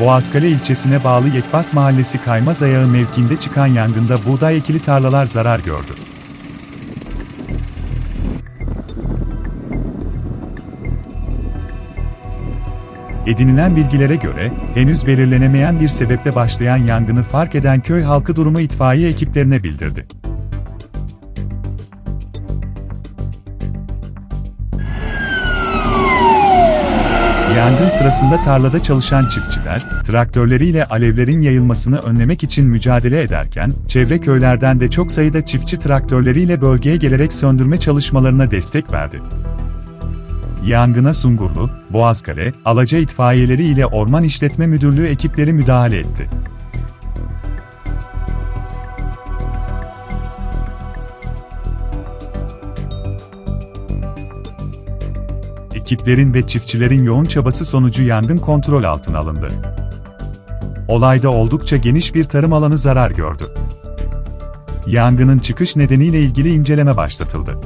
Boğazkale ilçesine bağlı Yekbas Mahallesi Kaymaz Ayağı mevkiinde çıkan yangında buğday ekili tarlalar zarar gördü. Edinilen bilgilere göre, henüz belirlenemeyen bir sebeple başlayan yangını fark eden köy halkı durumu itfaiye ekiplerine bildirdi. Yangın sırasında tarlada çalışan çiftçiler, traktörleriyle alevlerin yayılmasını önlemek için mücadele ederken, çevre köylerden de çok sayıda çiftçi traktörleriyle bölgeye gelerek söndürme çalışmalarına destek verdi. Yangına Sungurlu, Boğazkale, Alaca itfaiyeleri ile Orman İşletme Müdürlüğü ekipleri müdahale etti. Ekiplerin ve çiftçilerin yoğun çabası sonucu yangın kontrol altına alındı. Olayda oldukça geniş bir tarım alanı zarar gördü. Yangının çıkış nedeniyle ilgili inceleme başlatıldı.